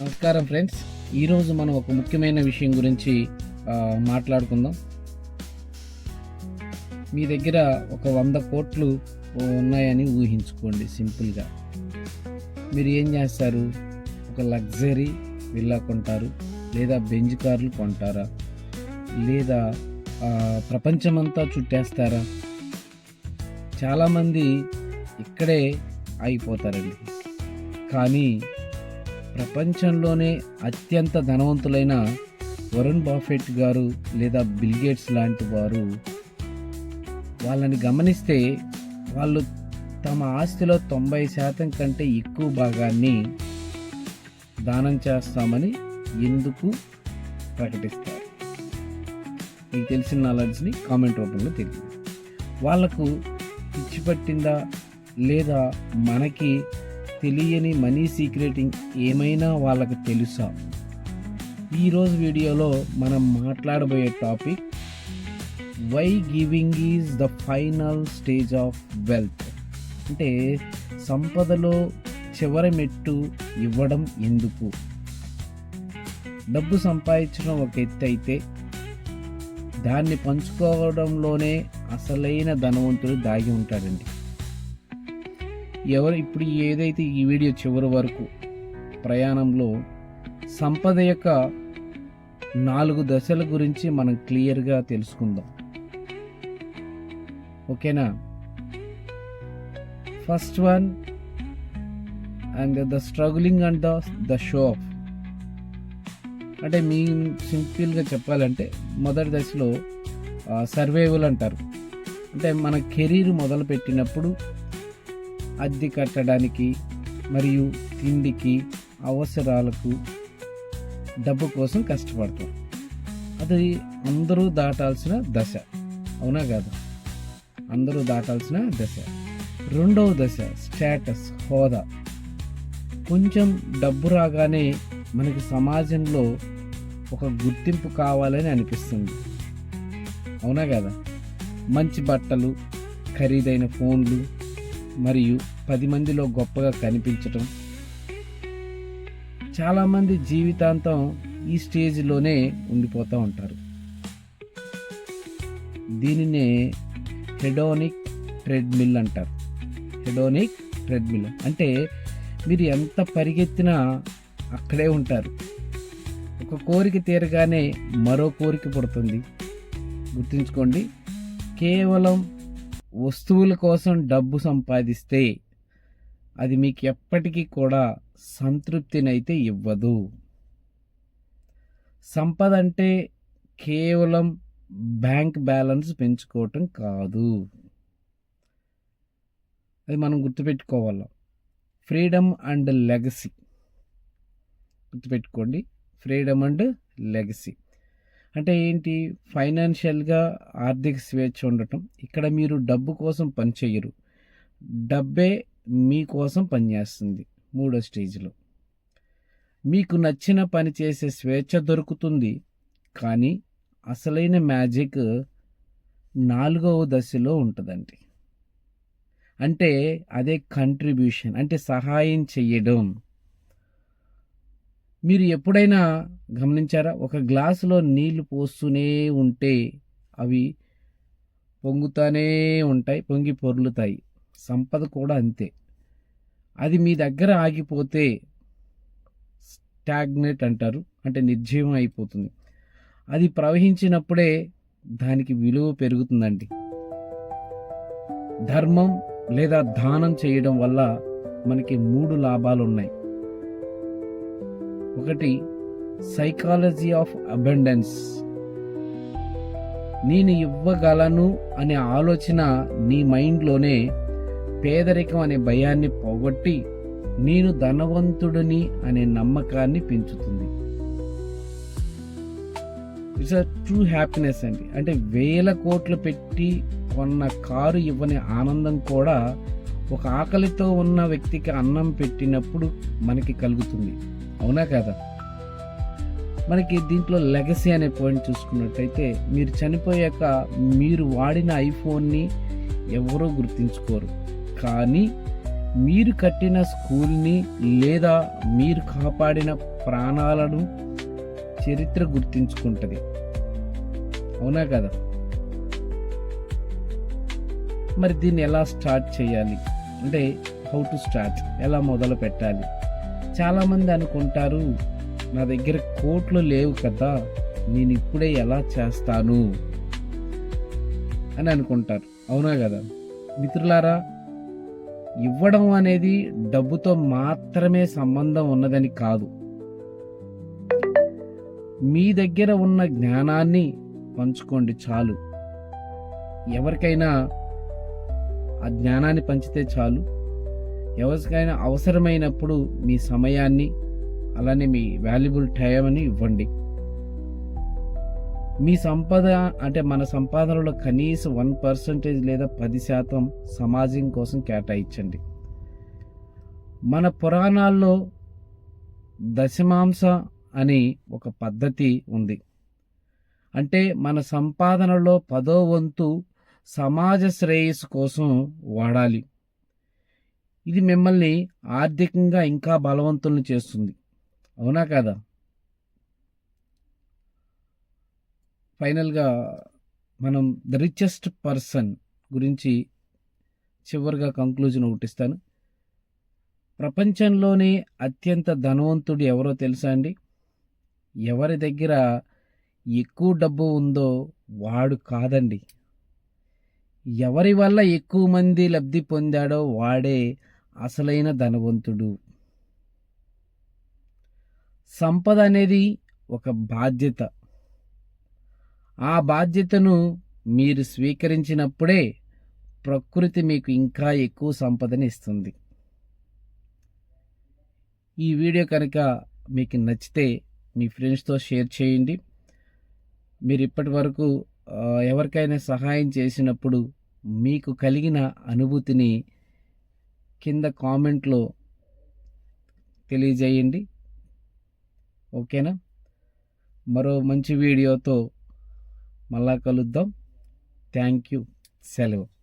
నమస్కారం ఫ్రెండ్స్. ఈరోజు మనం ఒక ముఖ్యమైన విషయం గురించి మాట్లాడుకుందాం. మీ దగ్గర ఒక వంద కోట్లు ఉన్నాయని ఊహించుకోండి సింపుల్గా మీరు ఏం చేస్తారు? ఒక లగ్జరీ విల్లా కొంటారు లేదా బెంజ్ కార్లు కొంటారా? లేదా ప్రపంచమంతా చుట్టేస్తారా? చాలామంది ఇక్కడే ఆగిపోతారండి కానీ ప్రపంచంలోనే అత్యంత ధనవంతులైన వరుణ్ బాఫెట్ గారు లేదా బిల్గేట్స్ లాంటి వారు వాళ్ళని గమనిస్తే వాళ్ళు తమ ఆస్తిలో తొంభై శాతం కంటే ఎక్కువ భాగాన్ని దానం చేస్తామని ఎందుకు ప్రకటిస్తారు? మీకు తెలిసిన నాలెడ్జ్ని కామెంట్ రూపంలో తెలియదు వాళ్ళకు పిచ్చి పట్టిందా లేదా మనకి తెలియని మనీ సీక్రెటింగ్ ఏమైనా వాళ్ళకి తెలుసా? ఈరోజు వీడియోలో మనం మాట్లాడబోయే topic why giving is the final stage of wealth అంటే సంపదలో చివరి మెట్టు ఇవ్వడం ఎందుకు? డబ్బు సంపాదించడం ఒక ఎత్తు అయితే దాన్ని పంచుకోవడంలోనే అసలైన ధనవంతుడు దాగి ఉంటాడండి. ఎవరు ఇప్పుడు ఏదైతే ఈ వీడియో చివరి వరకు ప్రయాణంలో సంపద యొక్క నాలుగు దశల గురించి మనం క్లియర్గా తెలుసుకుందాం. ఓకేనా? First one and the struggling and the the show off. అంటే మీ సింపుల్గా చెప్పాలంటే మొదటి దశలో సర్వైవల్ అంటారు. అంటే మన కెరీర్ మొదలు పెట్టినప్పుడు అద్దె కట్టడానికి మరియు తిండికి అవసరాలకు డబ్బు కోసం కష్టపడతాం. అది అందరూ దాటాల్సిన దశ. అవునా కాదు? అందరూ దాటాల్సిన దశ. రెండవ దశ స్టేటస్ హోదా. కొంచెం డబ్బు రాగానే మనకి సమాజంలో ఒక గుర్తింపు కావాలని అనిపిస్తుంది. అవునా కదా? మంచి బట్టలు ఖరీదైన ఫోన్లు మరియు పది మందిలో గొప్పగా కనిపించటం. చాలామంది జీవితాంతం ఈ స్టేజ్లోనే ఉండిపోతూ ఉంటారు. దీనినే హెడోనిక్ ట్రెడ్మిల్ అంటారు. హెడోనిక్ ట్రెడ్మిల్ అంటే మీరు ఎంత పరిగెత్తినా అక్కడే ఉంటారు. ఒక కోరిక తీరగానే మరో కోరిక పుడుతుంది. గుర్తుంచుకోండి కేవలం వస్తువుల కోసం డబ్బు సంపాదిస్తే అది మీకు ఎప్పటికీ కూడా సంతృప్తినైతే ఇవ్వదు. సంపద అంటే కేవలం బ్యాంక్ బ్యాలెన్స్ పెంచుకోవటం కాదు. అది మనం గుర్తుపెట్టుకోవాలి. Freedom and legacy. గుర్తుపెట్టుకోండి. Freedom and legacy. అంటే ఏంటి? ఫైనాన్షియల్గా ఆర్థిక స్వేచ్ఛ ఉండటం. ఇక్కడ మీరు డబ్బు కోసం పనిచేయరు డబ్బే మీకోసం పనిచేస్తుంది మూడో స్టేజ్లో. మీకు నచ్చిన పని చేసే స్వేచ్ఛ దొరుకుతుంది. కానీ అసలైన మ్యాజిక్ నాలుగవ దశలో ఉంటుందండి. అంటే అదే కంట్రిబ్యూషన్ అంటే సహాయం చెయ్యడం. మీరు ఎప్పుడైనా గమనించారా? ఒక గ్లాసులో నీళ్ళు పోస్తూనే ఉంటే అవి పొంగుతూనే ఉంటాయి పొంగి పొర్లుతాయి. సంపద కూడా అంతే. అది మీ దగ్గర ఆగిపోతే స్టాగ్నెట్ అంటారు అంటే నిర్జీవం అయిపోతుంది. అది ప్రవహించినప్పుడే దానికి విలువ పెరుగుతుందండి. ధర్మం లేదా దానం చేయడం వల్ల మనకి మూడు లాభాలు ఉన్నాయి ఒకటి సైకాలజీ ఆఫ్ అబెండెన్స్ నేను ఇవ్వగలను అనే ఆలోచన నీ మైండ్లోనే పేదరికం అనే భయాన్ని పోగొట్టి నేను ధనవంతుడిని అనే నమ్మకాన్ని పెంచుతుంది. ఇట్స్ అ ట్రూ హ్యాపీనెస్ అండి. అంటే వేల కోట్లు పెట్టి కొన్న కారు ఇవ్వని ఆనందం కూడా ఒక ఆకలితో ఉన్న వ్యక్తికి అన్నం పెట్టినప్పుడు మనకి కలుగుతుంది. అవునా కదా? మనకి దీంట్లో లెగసీ అనే పాయింట్ చూసుకున్నట్టయితే మీరు చనిపోయాక మీరు వాడిన ఐఫోన్ని ఎవరో గుర్తించుకోరు. కానీ మీరు కట్టిన స్కూల్ని లేదా మీరు కాపాడిన ప్రాణాలను చరిత్ర గుర్తించుకుంటుంది. అవునా కదా? మరి దీన్ని ఎలా స్టార్ట్ చేయాలి? అంటే హౌ టు స్టార్ట్? ఎలా మొదలు పెట్టాలి? చాలామంది అనుకుంటారు నా దగ్గర కోట్లు లేవు కదా నేను ఇప్పుడే ఎలా చేస్తాను? అని అనుకుంటారు. అవునా కదా? మిత్రులారా ఇవ్వడం అనేది డబ్బుతో మాత్రమే సంబంధం ఉన్నదని కాదు. మీ దగ్గర ఉన్న జ్ఞానాన్ని పంచుకోండి చాలు. ఎవరికైనా ఆ జ్ఞానాన్ని పంచితే చాలు. ఎవరికైనా అవసరమైనప్పుడు మీ సమయాన్ని అలానే మీ వాల్యుబుల్ టైంని ఇవ్వండి. మీ సంపద అంటే మన సంపాదనలో కనీసం వన్ పర్సంటేజ్ లేదా పది శాతం సమాజం కోసం కేటాయించండి. మన పురాణాల్లో దశమాంస అని ఒక పద్ధతి ఉంది. అంటే మన సంపాదనలో పదో వంతు సమాజ శ్రేయస్సు కోసం వాడాలి. ఇది మిమ్మల్ని ఆర్థికంగా ఇంకా బలవంతులను చేస్తుంది. అవునా కాదా? ఫైనల్గా మనం ద రిచెస్ట్ పర్సన్ గురించి చివరిగా కంక్లూజన్ ఒకటిస్తాను ప్రపంచంలోనే అత్యంత ధనవంతుడు ఎవరో తెలుసా అండి? ఎవరి దగ్గర ఎక్కువ డబ్బు ఉందో వాడు కాదండి. ఎవరి వల్ల ఎక్కువ మంది లబ్ధి పొందాడో వాడే అసలైన ధనవంతుడు. సంపద అనేది ఒక బాధ్యత. ఆ బాధ్యతను మీరు స్వీకరించినప్పుడే ప్రకృతి మీకు ఇంకా ఎక్కువ సంపదని ఇస్తుంది. ఈ వీడియో కనుక మీకు నచ్చితే మీ ఫ్రెండ్స్తో షేర్ చేయండి. మీరు ఇప్పటి వరకు ఎవరికైనా సహాయం చేసినప్పుడు మీకు కలిగిన అనుభూతిని కింద కామెంట్లో తెలియజేయండి. ఓకేనా? మరో మంచి వీడియోతో మళ్ళా కలుద్దాం. Thank you. సెలవు.